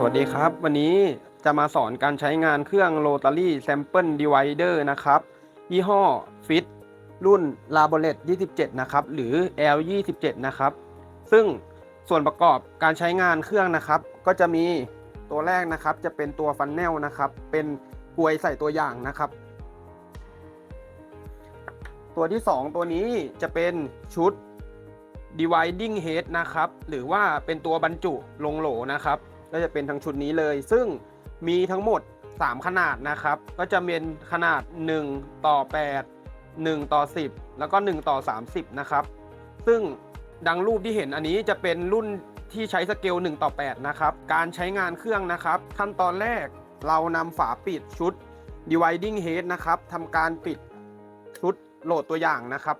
สวัสดีครับ วันนี้จะมาสอนการใช้งานเครื่อง Rotary Sample Divider นะครับ ยี่ห้อ Fit รุ่น l a b o r e t 27 นะครับ หรือ L 27 นะครับ ซึ่งส่วนประกอบการใช้งานเครื่องนะครับ ก็จะมีตัวแรกนะครับ จะเป็นตัวฟันแนลนะครับ เป็นกลวยใส่ตัวอย่างนะครับ ตัวที่ 2 ตัวนี้จะเป็นชุด dividing head นะครับ หรือว่าเป็นตัวบรรจุลงโหลนะครับ ก็จะเป็นทั้งชุดนี้เลย ซึ่งมีทั้งหมด 3 ขนาดนะครับ ก็จะเป็นขนาด 1 ต่อ 8 1 ต่อ 10 แล้วก็ 1 ต่อ 30 นะครับ ซึ่งดังรูปที่เห็นอันนี้จะเป็นรุ่นที่ใช้สเกล 1 ต่อ 8 นะครับ การใช้งานเครื่องนะครับ ขั้นตอนแรกเรานำฝาปิดชุด dividing head นะครับทำการปิดชุดโหลดตัวอย่างนะครับ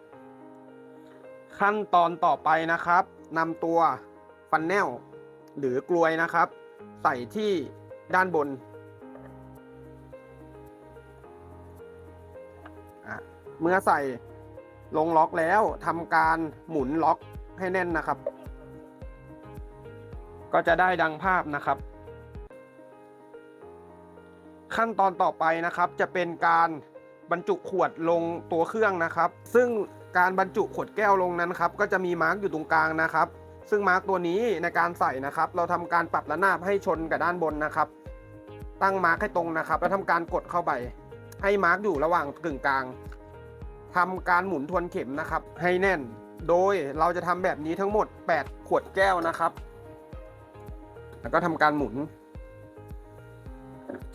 ขั้นตอนต่อไปนะครับนำตัวฟันแนล หรือกลวยนะครับ ใส่ที่ด้านบน เมื่อใส่ลงล็อกแล้วทำการหมุนล็อกให้แน่นนะครับ ก็จะได้ดังภาพนะครับ ขั้นตอนต่อไปนะครับจะเป็นการบรรจุขวดลงตัวเครื่องนะครับ ซึ่งการบรรจุขวดแก้วลงนั้นครับ ก็จะมีมาร์กอยู่ตรงกลางนะครับ ซึ่งมาร์กตัวนี้ในการใส่นะครับ เราทำการปรับระนาบให้ชนกับด้านบนนะครับ ตั้งมาร์กให้ตรงนะครับ แล้วทำการกดเข้าไป ให้มาร์กอยู่ระหว่างกึ่งกลางทำการหมุนทวนเข็มนะครับ ให้แน่น โดยเราจะทำแบบนี้ทั้งหมด 8 ขวดแก้วนะครับ แล้วก็ทำการหมุน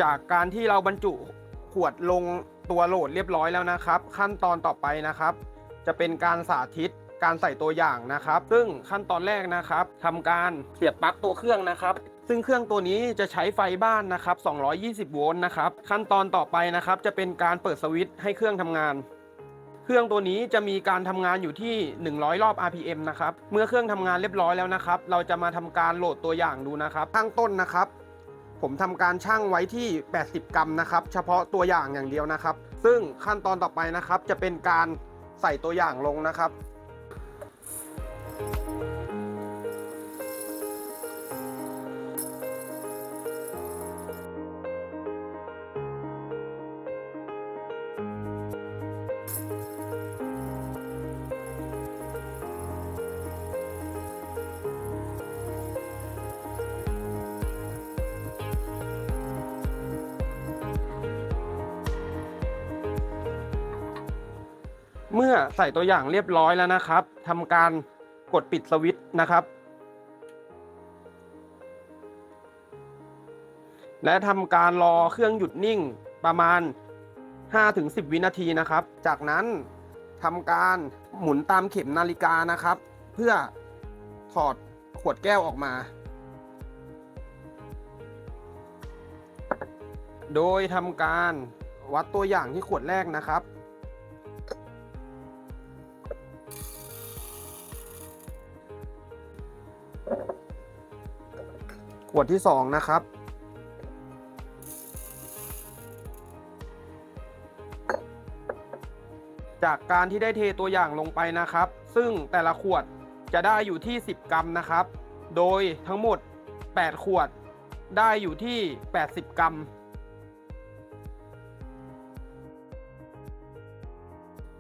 จากการที่เราบรรจุขวดลงตัวโหลดเรียบร้อยแล้วนะครับ ขั้นตอนต่อไปนะครับ จะเป็นการสาธิต การใส่ตัวอย่างนะครับ ซึ่งขั้นตอนแรกนะครับทำการเสียบปลั๊กตัวเครื่องนะครับซึ่งเครื่องตัวนี้จะใช้ไฟบ้านนะครับ 220 โวลต์นะครับ ขั้นตอนต่อไปนะครับ จะเป็นการเปิดสวิตช์ให้เครื่องทำงาน เครื่องตัวนี้จะมีการทำงานอยู่ที่ 100 รอบ RPM นะครับ เมื่อเครื่องทำงานเรียบร้อยแล้วนะครับ เราจะมาทำการโหลดตัวอย่างดูนะครับ ข้างต้นนะครับ ผมทำการชั่งไว้ที่ 80 กรัมนะครับ เฉพาะตัวอย่างอย่างเดียวนะครับ ซึ่งขั้นตอนต่อไปนะครับ จะเป็นการใส่ตัวอย่างลงนะครับ เมื่อใส่ตัวอย่างเรียบร้อยแล้วนะครับทำการกดปิดสวิตช์นะครับ และทำการรอเครื่องหยุดนิ่งประมาณ 5-10 วินาทีนะครับ จากนั้นทำการหมุนตามเข็มนาฬิกานะครับ เพื่อถอดขวดแก้วออกมา โดยทำการวัดตัวอย่างที่ขวดแรกนะครับ ขวดที่สองนะครับ จากการที่ได้เทตัวอย่างลงไปนะครับ ซึ่งแต่ละขวดจะได้อยู่ที่ 10 กรัมนะครับ โดยทั้งหมด 8 ขวดได้อยู่ที่ 80 กรัม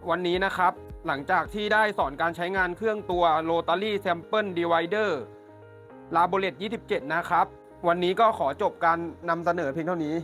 วันนี้นะครับ หลังจากที่ได้สอนการใช้งานเครื่องตัว Rotary Sample Divider ลาโบเลต27 นะครับ วันนี้ก็ขอจบการนำเสนอเพียงเท่านี้